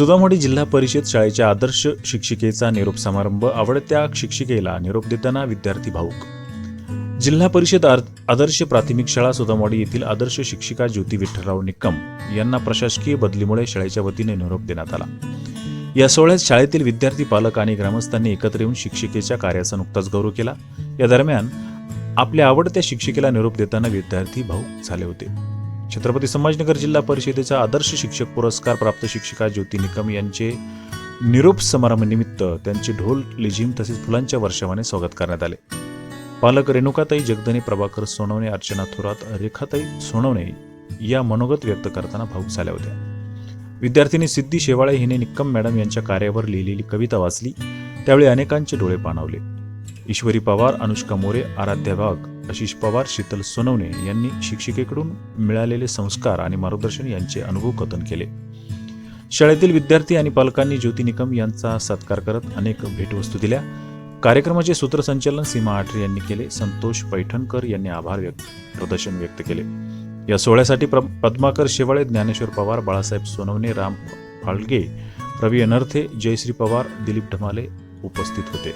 सुदामवाडी जिल्हा परिषद शाळेच्या आदर्श शिक्षिकेचा निरोप समारंभ आवडत्या शिक्षिकेला निरोप देताना विद्यार्थी भाऊक. जिल्हा परिषद आदर्श प्राथमिक शाळा सुदामवाडी येथील आदर्श शिक्षिका ज्योती विठ्ठलराव निकम यांना प्रशासकीय बदलीमुळे शाळेच्या वतीने निरोप देण्यात आला. या सोहळ्यात शाळेतील विद्यार्थी पालक आणि ग्रामस्थांनी एकत्र येऊन शिक्षिकेच्या कार्याचा नुकताच गौरव केला. या दरम्यान आपल्या आवडत्या शिक्षिकेला निरोप देताना विद्यार्थी भाऊक झाले होते. छत्रपती संभाजीनगर जिल्हा परिषदेचा आदर्श शिक्षक पुरस्कार प्राप्त शिक्षिका ज्योती निकम यांचे निरोप समारंभानिमित्त त्यांचे ढोल लिझिम तसेच फुलांच्या वर्षावाने स्वागत करण्यात आले. पालक रेणुकाताई जगदने प्रभाकर सोनवणे अर्चना थोरात रेखाताई सोनवणे या मनोगत व्यक्त करताना भाऊक झाल्या होत्या. विद्यार्थिनी सिद्धी शेवाळे हिने निक्कम मॅडम यांच्या कार्यावर लिहिलेली कविता वाचली. त्यावेळी अनेकांचे डोळे पाणावले. ईश्वरी पवार अनुष्का मोरे आराध्या वाघ आशिष पवार शीतल सोनवणे यांनी शिक्षिकेकडून मिळालेले संस्कार आणि मार्गदर्शन यांचे अनुभव कथन केले. शाळेतील विद्यार्थी आणि पालकांनी ज्योती निकम यांचा सत्कार करत अनेक भेटवस्तू दिल्या. कार्यक्रमाचे सूत्रसंचालन सीमा आठरे यांनी केले. संतोष पैठणकर यांनी आभार व्यक्त प्रदर्शन व्यक्त केले. या सोहळ्यासाठी प्र पद्माकर शेवाळे ज्ञानेश्वर पवार बाळासाहेब सोनवणे राम फाळगे रवी अनर्थे जयश्री पवार दिलीप ढमाले उपस्थित होते.